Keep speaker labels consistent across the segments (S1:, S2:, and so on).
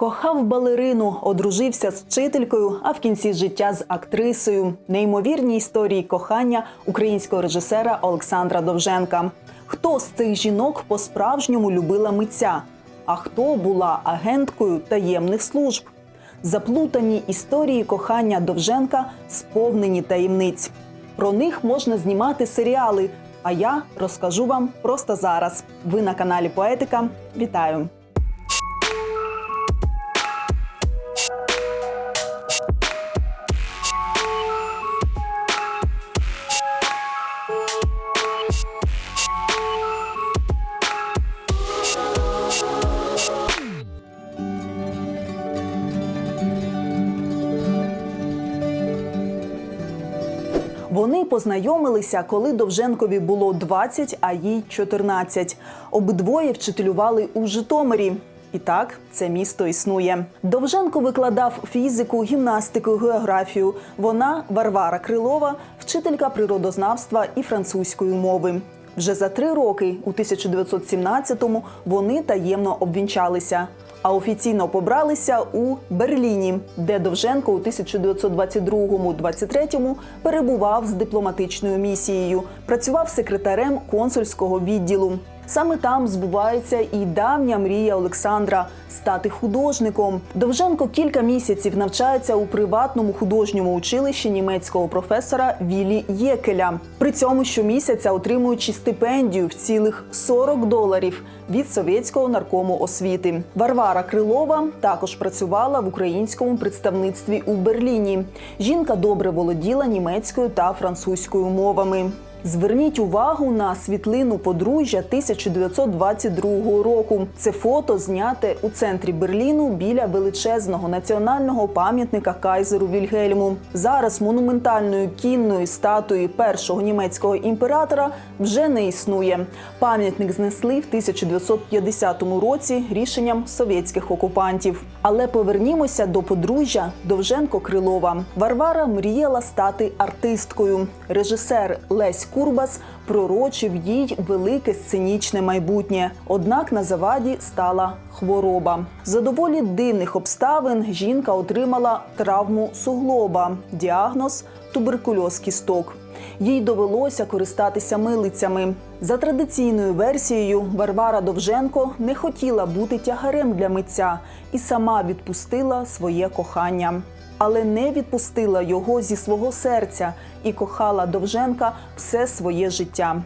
S1: Кохав балерину, одружився з вчителькою, а в кінці життя з актрисою. Неймовірні історії кохання українського режисера Олександра Довженка. Хто з цих жінок по-справжньому любила митця? А хто була агенткою таємних служб? Заплутані історії кохання Довженка сповнені таємниць. Про них можна знімати серіали. А я розкажу вам просто зараз. Ви на каналі Поетика. Вітаю! Познайомилися, коли Довженкові було 20, а їй 14. Обидвоє вчителювали у Житомирі. І так, це місто існує. Довженко викладав фізику, гімнастику, географію. Вона Варвара Крилова, вчителька природознавства і французької мови. Вже за три роки, у 1917-му, вони таємно обвінчалися. А офіційно побралися у Берліні, де Довженко у 1922-23 перебував з дипломатичною місією, працював секретарем консульського відділу. Саме там збувається і давня мрія Олександра стати художником. Довженко кілька місяців навчається у приватному художньому училищі німецького професора Вілі Єкеля. При цьому щомісяця отримуючи стипендію в цілих 40 доларів від совєтського наркому освіти. Варвара Крилова також працювала в українському представництві у Берліні. Жінка добре володіла німецькою та французькою мовами. Зверніть увагу на світлину подружжя 1922 року. Це фото зняте у центрі Берліну біля величезного національного пам'ятника кайзеру Вільгельму. Зараз монументальної кінної статуї першого німецького імператора вже не існує. Пам'ятник знесли в 1950 році рішенням совєтських окупантів. Але повернімося до подружжя Довженко Крилова. Варвара мріяла стати артисткою. Режисер Лесь Курбас пророчив їй велике сценічне майбутнє. Однак на заваді стала хвороба. За доволі дивних обставин жінка отримала травму суглоба, діагноз туберкульоз кісток. Їй довелося користатися милицями. За традиційною версією, Варвара Довженко не хотіла бути тягарем для митця і сама відпустила своє кохання. Але не відпустила його зі свого серця і кохала Довженка все своє життя.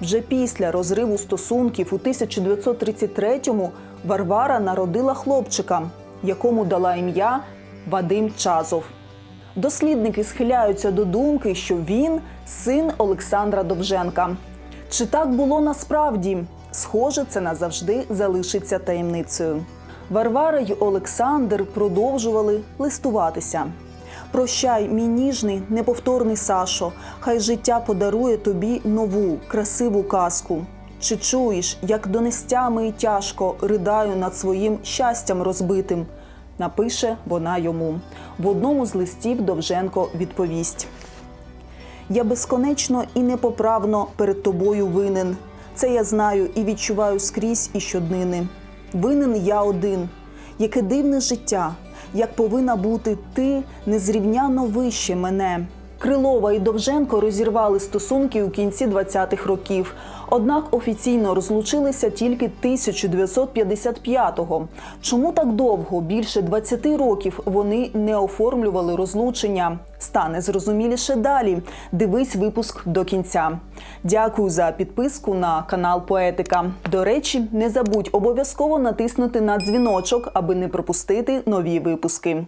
S1: Вже після розриву стосунків у 1933-му Варвара народила хлопчика, якому дала ім'я Вадим Чазов. Дослідники схиляються до думки, що він син Олександра Довженка. Чи так було насправді? Схоже, це назавжди залишиться таємницею. Варвара й Олександр продовжували листуватися. Прощай, мій ніжний, неповторний Сашо, хай життя подарує тобі нову, красиву казку. Чи чуєш, як донестями й тяжко ридаю над своїм щастям розбитим? Напише вона йому. В одному з листів Довженко відповість. Я безконечно і непоправно перед тобою винен. Це я знаю і відчуваю скрізь і щоднини. Винен я один. Яке дивне життя, як повинна бути ти незрівняно вище мене. Крилова і Довженко розірвали стосунки у кінці 20-х років. Однак офіційно розлучилися тільки 1955-го. Чому так довго, більше 20 років, вони не оформлювали розлучення? Стане зрозуміліше далі. Дивись випуск до кінця. Дякую за підписку на канал Поетика. До речі, не забудь обов'язково натиснути на дзвіночок, аби не пропустити нові випуски.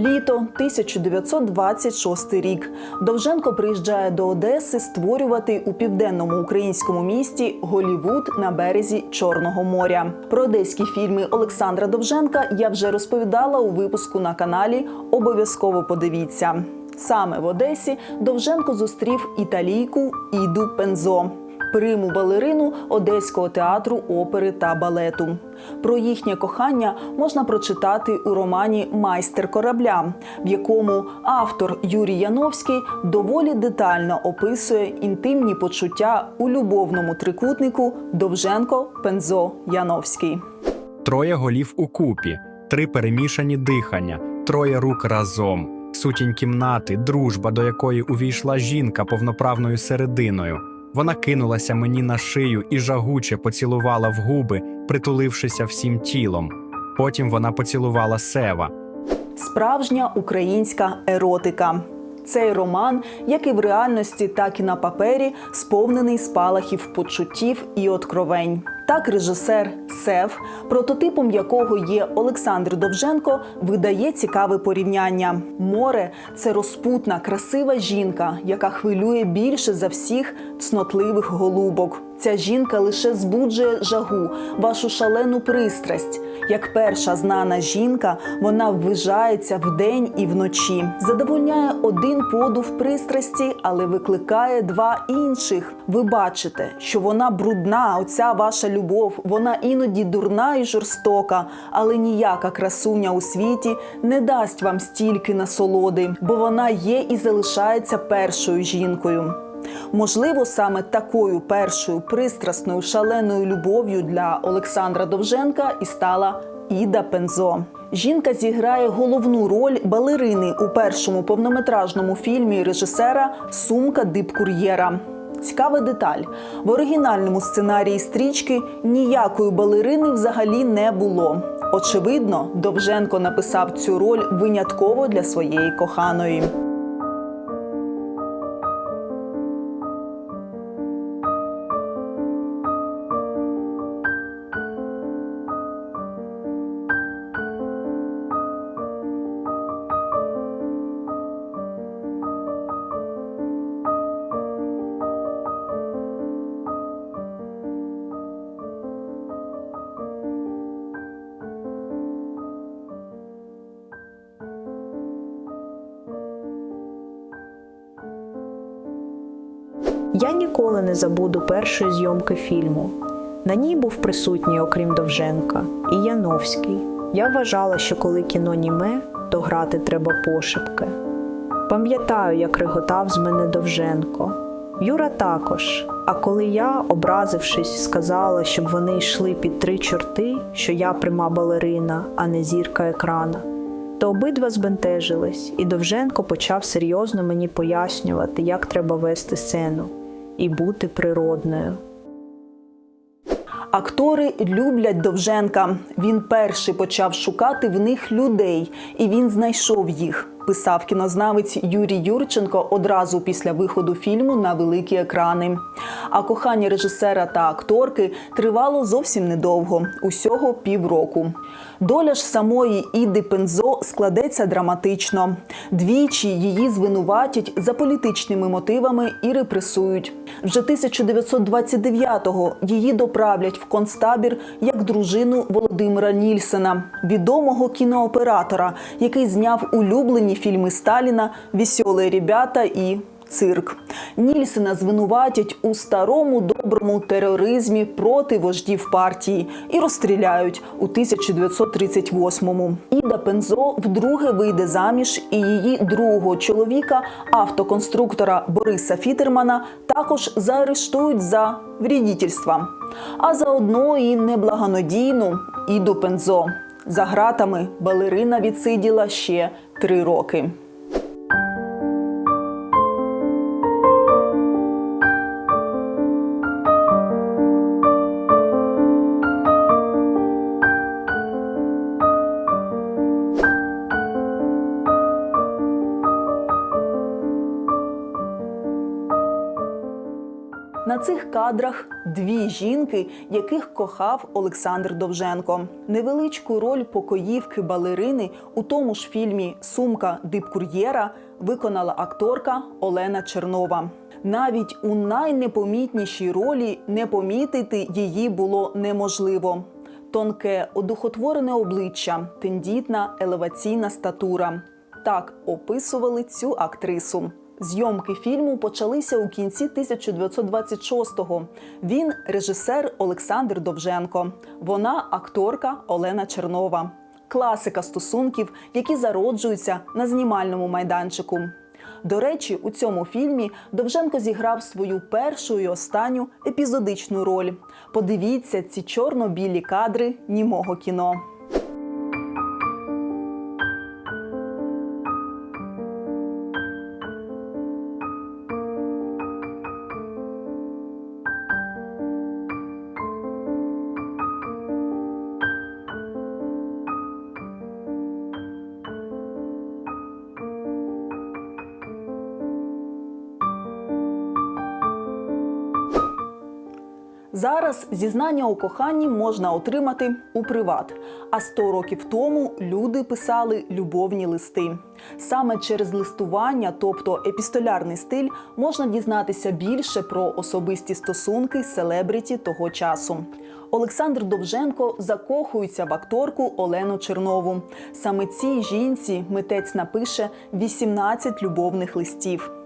S1: Літо 1926 рік. Довженко приїжджає до Одеси створювати у південному українському місті Голівуд на березі Чорного моря. Про одеські фільми Олександра Довженка я вже розповідала у випуску на каналі. Обов'язково подивіться. Саме в Одесі Довженко зустрів італійку Іду Пензо. Приму балерину Одеського театру опери та балету. Про їхнє кохання можна прочитати у романі Майстер корабля, в якому автор Юрій Яновський доволі детально описує інтимні почуття у любовному трикутнику Довженко Пензо Яновський.
S2: Троє голів у купі, три перемішані дихання, троє рук разом, сутінь кімнати, дружба, до якої увійшла жінка повноправною серединою. Вона кинулася мені на шию і жагуче поцілувала в губи, притулившися всім тілом. Потім вона поцілувала Сева.
S1: Справжня українська еротика. Цей роман, як і в реальності, так і на папері, сповнений спалахів почуттів і откровень. Так режисер Сев, прототипом якого є Олександр Довженко, видає цікаве порівняння. Море це розпутна, красива жінка, яка хвилює більше за всіх цнотливих голубок. Ця жінка лише збуджує жагу, вашу шалену пристрасть. Як перша знана жінка, вона ввижається вдень і вночі, задовольняє один подув пристрасті, але викликає два інших. Ви бачите, що вона брудна, оця ваша любов, вона іноді дурна і жорстока, але ніяка красуня у світі не дасть вам стільки насолоди, бо вона є і залишається першою жінкою. Можливо, саме такою першою пристрасною шаленою любов'ю для Олександра Довженка і стала Іда Пензо. Жінка зіграє головну роль балерини у першому повнометражному фільмі режисера Сумка дипкур'єра. Цікава деталь: в оригінальному сценарії стрічки ніякої балерини взагалі не було. Очевидно, Довженко написав цю роль винятково для своєї коханої.
S3: Я ніколи не забуду першої зйомки фільму. На ній був присутній, окрім Довженка, і Яновський. Я вважала, що коли кіно німе, то грати треба пошепки. Пам'ятаю, як реготав з мене Довженко. Юра також. А коли я, образившись, сказала, щоб вони йшли під три чорти, що я прима балерина, а не зірка екрана, то обидва збентежились, і Довженко почав серйозно мені пояснювати, як треба вести сцену і бути природною.
S1: Актори люблять Довженка. Він перший почав шукати в них людей, і він знайшов їх. Писав кінознавець Юрій Юрченко одразу після виходу фільму на великі екрани. А кохання режисера та акторки тривало зовсім недовго усього півроку. Доля ж самої Іди Пензо складеться драматично. Двічі її звинуватять за політичними мотивами і репресують. Вже 1929-го її доправлять в концтабір як дружину Володимира Нільсена, відомого кінооператора, який зняв улюблені фільми Сталіна Вісьолі ребята і цирк. Нільсена звинуватять у старому доброму тероризмі проти вождів партії і розстріляють у 1938-му. Іда Пензо вдруге вийде заміж, і її другого чоловіка, автоконструктора Бориса Фітермана, також заарештують за врідітельство. А заодно і неблагонадійну Іду Пензо. За гратами балерина відсиділа ще три роки. На цих кадрах дві жінки, яких кохав Олександр Довженко. Невеличку роль покоївки балерини у тому ж фільмі Сумка дипкур'єра виконала акторка Олена Чернова. Навіть у найнепомітнішій ролі не помітити її було неможливо. Тонке, одухотворене обличчя, тендітна елеваційна статура. Так описували цю актрису. Зйомки фільму почалися у кінці 1926-го. Він режисер Олександр Довженко. Вона акторка Олена Чернова. Класика стосунків, які зароджуються на знімальному майданчику. До речі, у цьому фільмі Довженко зіграв свою першу і останню епізодичну роль. Подивіться ці чорно-білі кадри німого кіно. Зізнання у коханні можна отримати у приват. А 100 років тому люди писали любовні листи. Саме через листування, тобто епістолярний стиль, можна дізнатися більше про особисті стосунки селебриті того часу. Олександр Довженко закохується в акторку Олену Чернову. Саме цій жінці митець напише 18 любовних листів.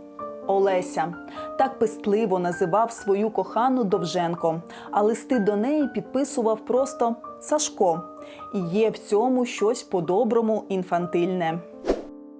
S1: Олеся так пестливо називав свою кохану Довженко, а листи до неї підписував просто Сашко. І є в цьому щось по-доброму інфантильне.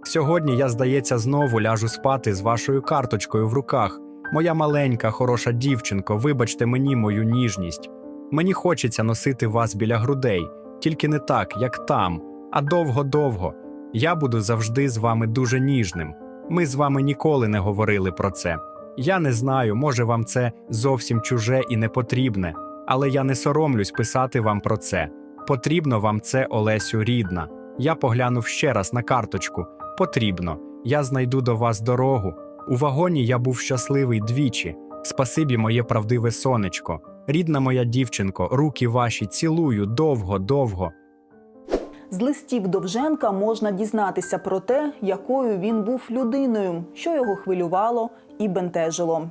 S2: Сьогодні я, здається, знову ляжу спати з вашою карточкою в руках. Моя маленька, хороша дівчинко, вибачте мені мою ніжність. Мені хочеться носити вас біля грудей, тільки не так, як там, а довго-довго. Я буду завжди з вами дуже ніжним. Ми з вами ніколи не говорили про це. Я не знаю, може вам це зовсім чуже і не потрібне, але я не соромлюсь писати вам про це. Потрібно вам це, Олесю, рідна. Я поглянув ще раз на карточку. Потрібно. Я знайду до вас дорогу. У вагоні я був щасливий двічі. Спасибі, моє правдиве сонечко. Рідна моя дівчинко, руки ваші цілую довго, довго.
S1: З листів Довженка можна дізнатися про те, якою він був людиною, що його хвилювало і бентежило.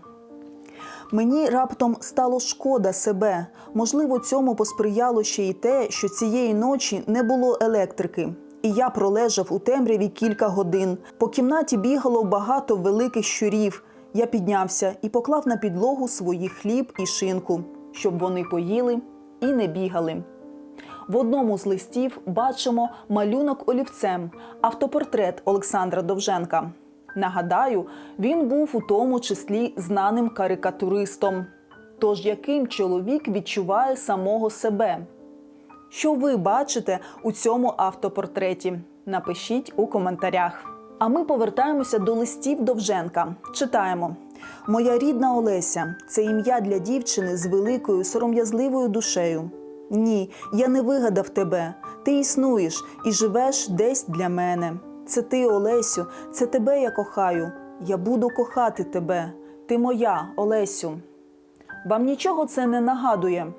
S1: Мені раптом стало шкода себе. Можливо, цьому посприяло ще й те, що цієї ночі не було електрики. І я пролежав у темряві кілька годин. По кімнаті бігало багато великих щурів. Я піднявся і поклав на підлогу свої хліб і шинку, щоб вони поїли і не бігали. В одному з листів бачимо малюнок олівцем, автопортрет Олександра Довженка. Нагадаю, він був у тому числі знаним карикатуристом. Тож яким чоловік відчуває самого себе? Що ви бачите у цьому автопортреті? Напишіть у коментарях. А ми повертаємося до листів Довженка. Читаємо: Моя рідна Олеся це ім'я для дівчини з великою сором'язливою душею. Ні, я не вигадав тебе. Ти існуєш і живеш десь для мене. Це ти, Олесю, це тебе я кохаю. Я буду кохати тебе. Ти моя, Олесю. Вам нічого це не нагадує?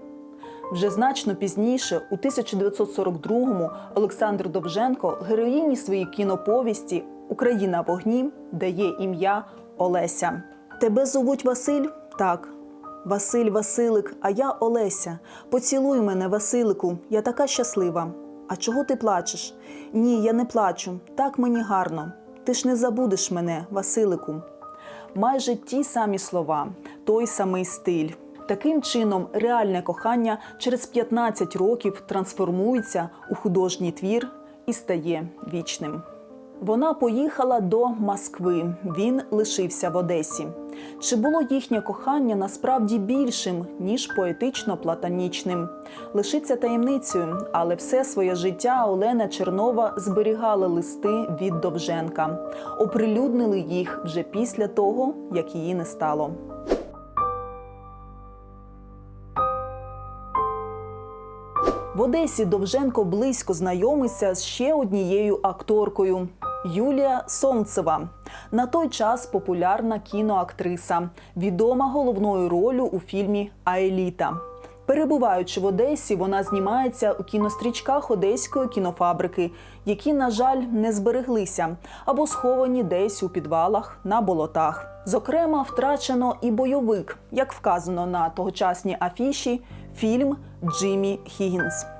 S1: Вже значно пізніше, у 1942-му, Олександр Довженко героїні своїй кіноповісті Україна в огні дає ім'я Олеся. Тебе зовуть Василь? Так. Василь Василик, а я Олеся. Поцілуй мене, Василику, я така щаслива. А чого ти плачеш? Ні, я не плачу. Так мені гарно. Ти ж не забудеш мене, Василику. Майже ті самі слова, той самий стиль. Таким чином, реальне кохання через 15 років трансформується у художній твір і стає вічним. Вона поїхала до Москви. Він лишився в Одесі. Чи було їхнє кохання насправді більшим ніж поетично-платонічним? Лишиться таємницею, але все своє життя Олена Чернова зберігала листи від Довженка. Оприлюднили їх вже після того, як її не стало. В Одесі Довженко близько знайомиться з ще однією акторкою Юлія Сонцева. На той час популярна кіноактриса, відома головною ролью у фільмі Аеліта. Перебуваючи в Одесі, вона знімається у кінострічках одеської кінофабрики, які, на жаль, не збереглися або сховані десь у підвалах на болотах. Зокрема, втрачено і бойовик, як вказано на тогочасній афіші, фільм Джиммі Хіггінс.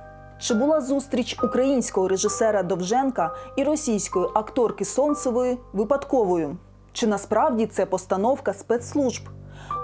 S1: Чи була зустріч українського режисера Довженка і російської акторки Сонцевої випадковою? Чи насправді це постановка спецслужб?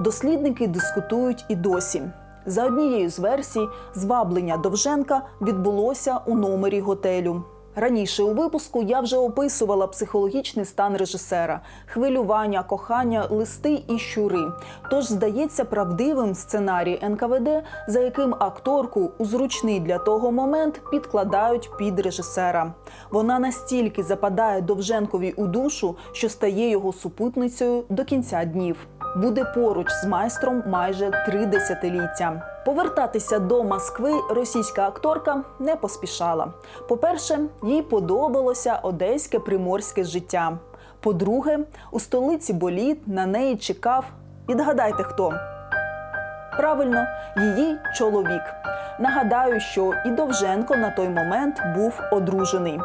S1: Дослідники дискутують і досі. За однією з версій, зваблення Довженка відбулося у номері готелю. Раніше у випуску я вже описувала психологічний стан режисера, хвилювання, кохання, листи і щури. Тож здається правдивим сценарій НКВД, за яким акторку у зручний для того момент підкладають під режисера. Вона настільки западає Довженкові у душу, що стає його супутницею до кінця днів. Буде поруч з майстром майже три десятиліття. Повертатися до Москви російська акторка не поспішала. По-перше, їй подобалося одеське приморське життя. По-друге, у столиці боліт на неї чекав. Відгадайте хто? Правильно, її чоловік. Нагадаю, що і Довженко на той момент був одружений.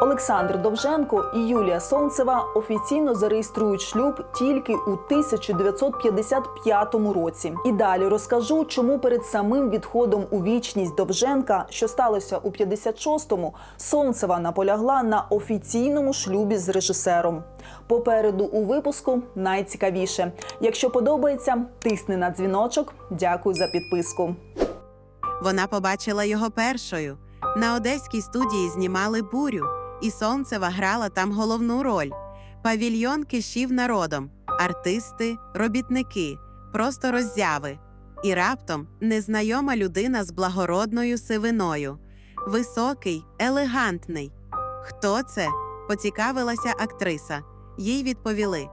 S1: Олександр Довженко і Юлія Сонцева офіційно зареєструють шлюб тільки у 1955 році. І далі розкажу, чому перед самим відходом у вічність Довженка, що сталося у 56-му, Сонцева наполягла на офіційному шлюбі з режисером. Попереду у випуску найцікавіше. Якщо подобається, тисни на дзвіночок. Дякую за підписку.
S4: Вона побачила його першою. На одеській студії знімали бурю, і Сонцева грала там головну роль. Павільйон кишів народом, артисти, робітники, просто роззяви. І раптом незнайома людина з благородною сивиною. Високий, елегантний. Хто це? поцікавилася актриса. Їй відповіли: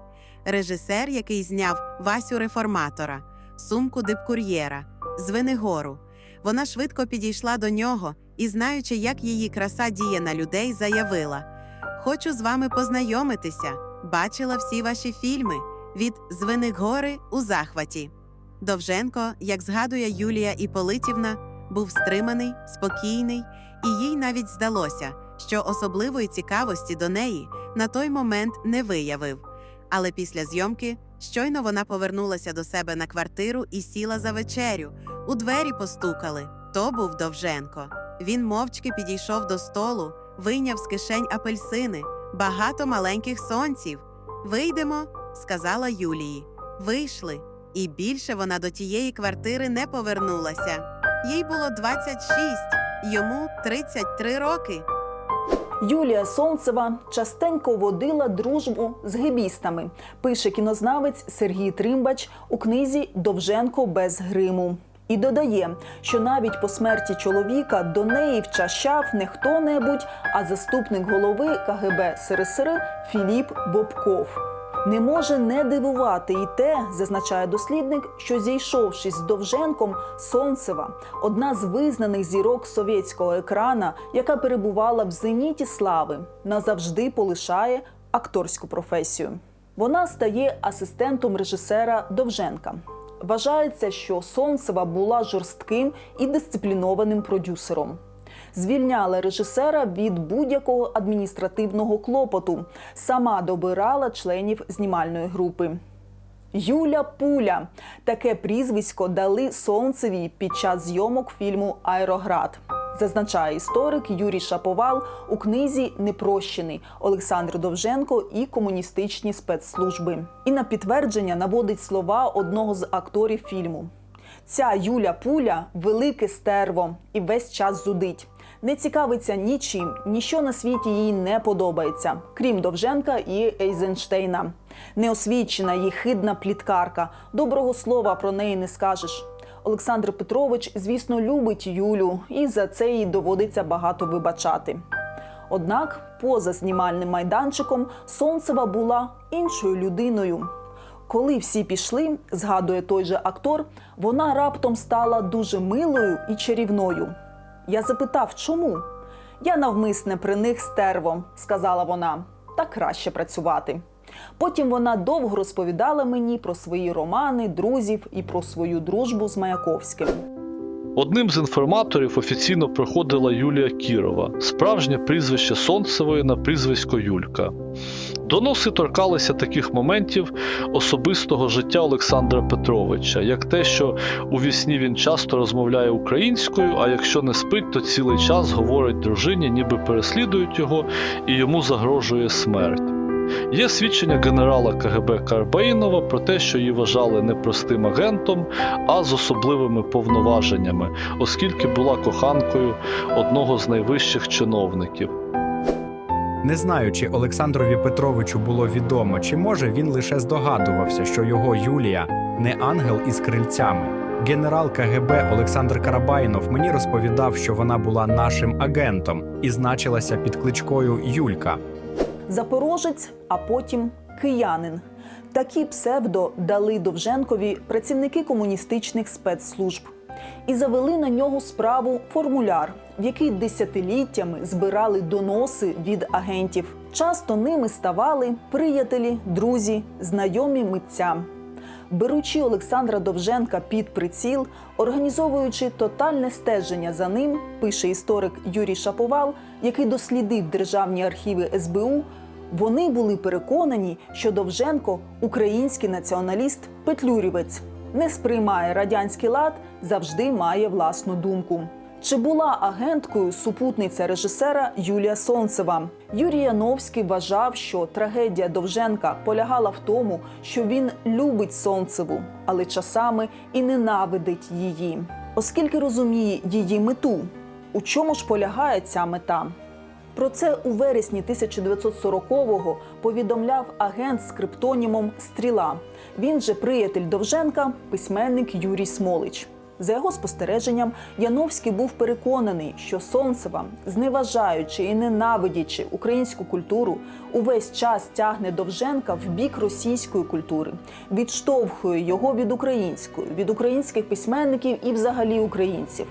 S4: режисер, який зняв Васю реформатора, сумку дипкур'єра, Звенигору. Вона швидко підійшла до нього і, знаючи, як її краса діє на людей, заявила: Хочу з вами познайомитися. Бачила всі ваші фільми від Звенигори у захваті. Довженко, як згадує Юлія Іполитівна, був стриманий, спокійний, і їй навіть здалося, що особливої цікавості до неї на той момент не виявив. Але після зйомки щойно вона повернулася до себе на квартиру і сіла за вечерю. У двері постукали. То був Довженко. Він мовчки підійшов до столу, вийняв з кишень апельсини, багато маленьких сонців. Вийдемо, сказала Юлії. Вийшли, і більше вона до тієї квартири не повернулася. Їй було 26, йому 33 роки.
S1: Юлія Сонцева частенько водила дружбу з гебістами, пише кінознавець Сергій Тримбач у книзі Довженко без гриму. І додає, що навіть по смерті чоловіка до неї вчащав не хто-небудь, а заступник голови КГБ СРСР Філіп Бобков. Не може не дивувати і те, зазначає дослідник, що зійшовшись з Довженком, Сонцева, одна з визнаних зірок совєтського екрана, яка перебувала в зеніті слави, назавжди полишає акторську професію. Вона стає асистентом режисера Довженка. Вважається, що Сонцева була жорстким і дисциплінованим продюсером. Звільняла режисера від будь-якого адміністративного клопоту, сама добирала членів знімальної групи. Юля Пуля таке прізвисько дали сонцеві під час зйомок фільму Аероград. Зазначає історик Юрій Шаповал у книзі Непрощений Олександр Довженко і комуністичні спецслужби. І на підтвердження наводить слова одного з акторів фільму. Ця Юля Пуля велике стерво і весь час зудить. Не цікавиться нічим, ніщо на світі їй не подобається, крім Довженка і Ейзенштейна. Неосвічена і хидна пліткарка. Доброго слова про неї не скажеш. Олександр Петрович, звісно, любить Юлю, і за це їй доводиться багато вибачати. Однак, поза знімальним майданчиком Сонцева була іншою людиною. Коли всі пішли, згадує той же актор, вона раптом стала дуже милою і чарівною. Я запитав, чому? Я навмисне при них стерво, сказала вона, так краще працювати. Потім вона довго розповідала мені про свої романи, друзів і про свою дружбу з Маяковським.
S5: Одним з інформаторів офіційно проходила Юлія Кірова, справжнє прізвище Сонцевої на прізвисько Юлька. Доноси торкалися таких моментів особистого життя Олександра Петровича, як те, що у вісні він часто розмовляє українською, а якщо не спить, то цілий час говорить дружині, ніби переслідують його і йому загрожує смерть. Є свідчення генерала КГБ Карбаїнова про те, що її вважали не простим агентом, а з особливими повноваженнями, оскільки була коханкою одного з найвищих чиновників.
S2: Не знаю, чи Олександрові Петровичу було відомо, чи може він лише здогадувався, що його Юлія не ангел із крильцями. Генерал КГБ Олександр Карабайнов мені розповідав, що вона була нашим агентом і значилася під кличкою Юлька.
S1: Запорожець, а потім киянин. Такі псевдо дали Довженкові працівники комуністичних спецслужб і завели на нього справу формуляр, в який десятиліттями збирали доноси від агентів. Часто ними ставали приятелі, друзі, знайомі митця. Беручи Олександра Довженка під приціл, організовуючи тотальне стеження за ним, пише історик Юрій Шаповал, який дослідив державні архіви СБУ. Вони були переконані, що Довженко український націоналіст Петлюрівець, не сприймає радянський лад, завжди має власну думку. Чи була агенткою супутниця режисера Юлія Сонцева? Юрій Яновський вважав, що трагедія Довженка полягала в тому, що він любить Сонцеву, але часами і ненавидить її, оскільки розуміє її мету. У чому ж полягає ця мета? Про це у вересні 1940-го повідомляв агент з криптонімом Стріла. Він же приятель Довженка, письменник Юрій Смолич. За його спостереженням, Яновський був переконаний, що Сонцева, зневажаючи і ненавидячи українську культуру, увесь час тягне Довженка в бік російської культури, відштовхує його від української, від українських письменників і взагалі українців.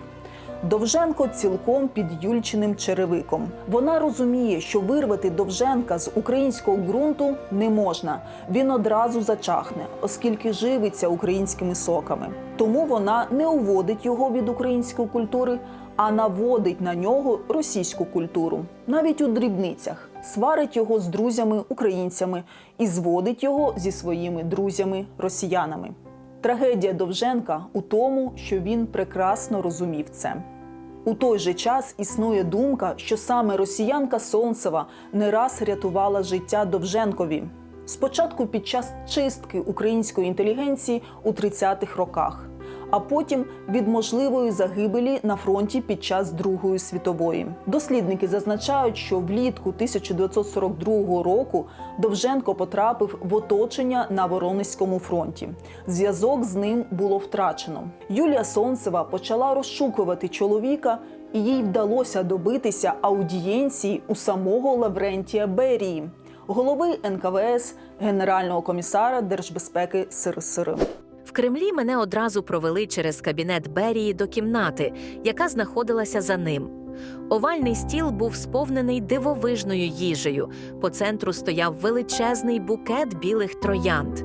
S1: Довженко цілком під Юльчиним черевиком. Вона розуміє, що вирвати Довженка з українського ґрунту не можна. Він одразу зачахне, оскільки живиться українськими соками. Тому вона не уводить його від української культури, а наводить на нього російську культуру, навіть у дрібницях, сварить його з друзями-українцями і зводить його зі своїми друзями-росіянами. Трагедія Довженка у тому, що він прекрасно розумів це. У той же час існує думка, що саме росіянка Сонцева не раз рятувала життя Довженкові. Спочатку під час чистки української інтелігенції у 30-х роках, а потім від можливої загибелі на фронті під час Другої світової. Дослідники зазначають, що влітку 1942 року Довженко потрапив в оточення на Воронезькому фронті. Зв'язок з ним було втрачено. Юлія Сонцева почала розшукувати чоловіка, і їй вдалося добитися аудієнції у самого Лаврентія Берії, голови НКВС, генерального комісара Держбезпеки СРСР.
S6: Кремлі мене одразу провели через кабінет Берії до кімнати, яка знаходилася за ним. Овальний стіл був сповнений дивовижною їжею. По центру стояв величезний букет білих троянд.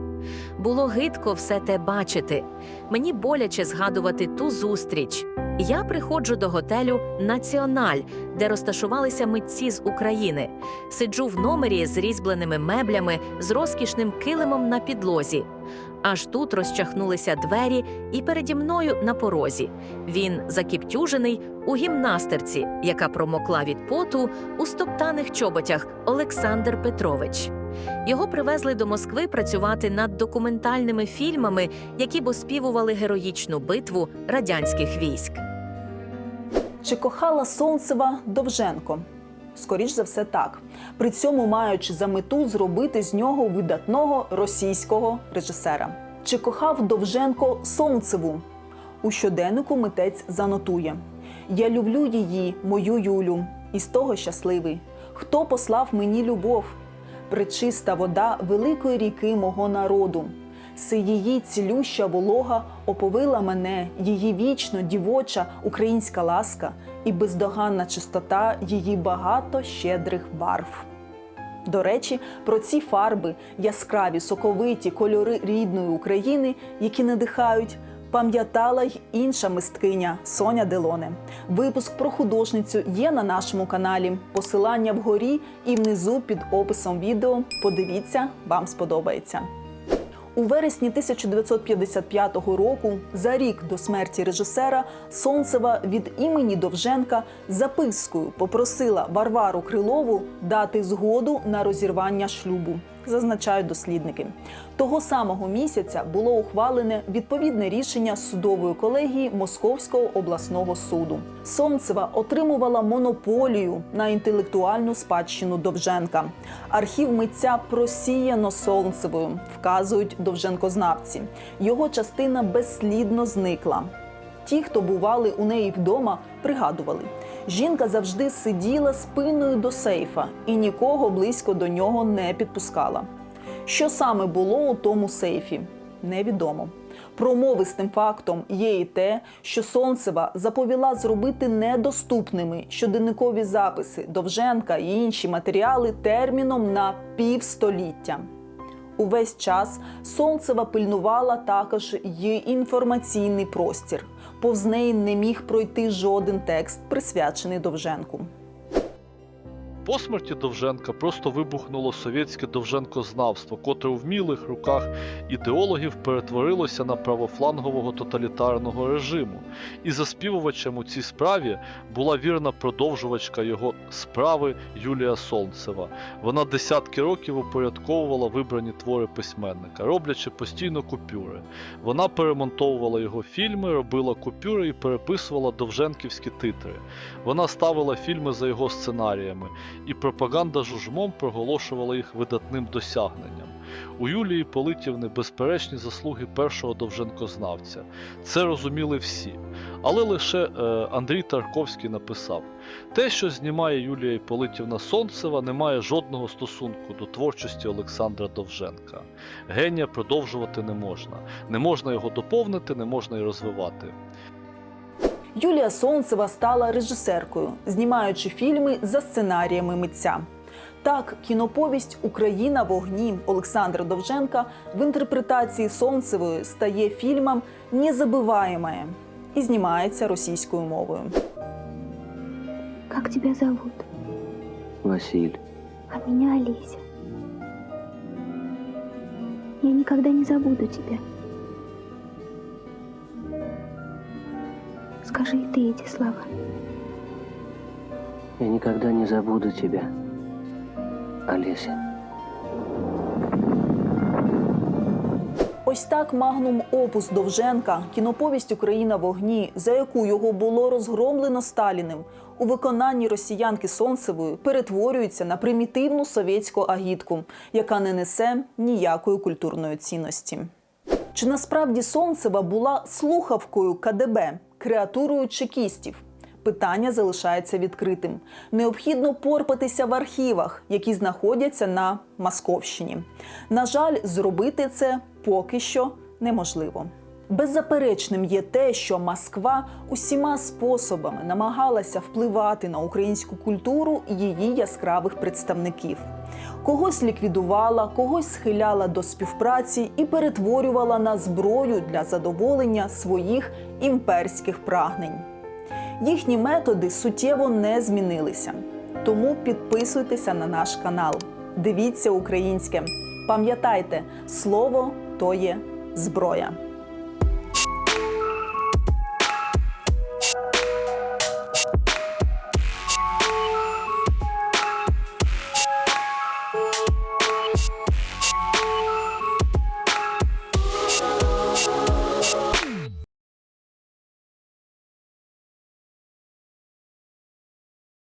S6: Було гидко все те бачити. Мені боляче згадувати ту зустріч. Я приходжу до готелю Національ, де розташувалися митці з України. Сиджу в номері з різьбленими меблями, з розкішним килимом на підлозі. Аж тут розчахнулися двері, і переді мною на порозі. Він закіптюжений у гімнастерці, яка промокла від поту у стоптаних чоботях Олександр Петрович. Його привезли до Москви працювати над документальними фільмами, які б оспівували героїчну битву радянських військ.
S1: Чи кохала Сонцева Довженко? Скоріш за все, так. При цьому маючи за мету зробити з нього видатного російського режисера. Чи кохав Довженко Сонцеву? У щоденнику митець занотує: Я люблю її, мою Юлю, і з того щасливий. Хто послав мені любов? Пречиста вода великої ріки мого народу. Си її цілюща волога оповила мене, її вічно дівоча українська ласка і бездоганна чистота її багато щедрих барв. До речі, про ці фарби, яскраві, соковиті кольори рідної України, які надихають, пам'ятала й інша мисткиня Соня Делоне. Випуск про художницю є на нашому каналі. Посилання вгорі і внизу під описом відео. Подивіться, вам сподобається. У вересні 1955 року, за рік до смерті режисера, Сонцева від імені Довженка запискою попросила Варвару Крилову дати згоду на розірвання шлюбу, зазначають дослідники. Того самого місяця було ухвалене відповідне рішення судової колегії Московського обласного суду. Сонцева отримувала монополію на інтелектуальну спадщину Довженка. Архів митця просіяно Сонцевою, вказують довженкознавці. Його частина безслідно зникла. Ті, хто бували у неї вдома, пригадували. Жінка завжди сиділа спиною до сейфа і нікого близько до нього не підпускала. Що саме було у тому сейфі, невідомо. Промовистим фактом є і те, що Сонцева заповіла зробити недоступними щоденникові записи Довженка і інші матеріали терміном на півстоліття. Увесь час Сонцева пильнувала також й інформаційний простір. Повз неї не міг пройти жоден текст, присвячений Довженку.
S5: По смерті Довженка просто вибухнуло совєтське довженкознавство, котре у вмілих руках ідеологів перетворилося на правофлангового тоталітарного режиму. І заспівувачем у цій справі була вірна продовжувачка його справи Юлія Солнцева. Вона десятки років упорядковувала вибрані твори письменника, роблячи постійно купюри. Вона перемонтовувала його фільми, робила купюри і переписувала довженківські титри. Вона ставила фільми за його сценаріями, і пропаганда жужмом проголошувала їх видатним досягненням. У Юлії Политівни безперечні заслуги першого довженкознавця. Це розуміли всі. Але лише е, Андрій Тарковський написав: те, що знімає Юлія Іполитівна Сонцева, не має жодного стосунку до творчості Олександра Довженка. Генія продовжувати не можна. Не можна його доповнити, не можна й розвивати.
S1: Юлія Сонцева стала режисеркою, знімаючи фільми за сценаріями митця. Так, кіноповість Україна в огні Олександра Довженка в інтерпретації Сонцевої стає фільмом «Незабиваєме» і знімається російською мовою.
S7: Как тебя зовут?
S8: Василь,
S7: А меня Олеся. Я никогда не забуду тебя. Скажи и ты эти слова.
S8: я никогда не забуду тебя, Олеся.
S1: Ось так магнум опус Довженка, кіноповість Україна в огні, за яку його було розгромлено Сталіним, у виконанні росіянки Сонцевої перетворюється на примітивну совєтську агітку, яка не несе ніякої культурної цінності. Чи насправді Сонцева була слухавкою КДБ, креатурою чекістів? Питання залишається відкритим. Необхідно порпатися в архівах, які знаходяться на Московщині. На жаль, зробити це поки що неможливо. Беззаперечним є те, що Москва усіма способами намагалася впливати на українську культуру і її яскравих представників. Когось ліквідувала, когось схиляла до співпраці і перетворювала на зброю для задоволення своїх імперських прагнень. Їхні методи суттєво не змінилися. Тому підписуйтеся на наш канал. Дивіться українське. Пам'ятайте, слово то є зброя.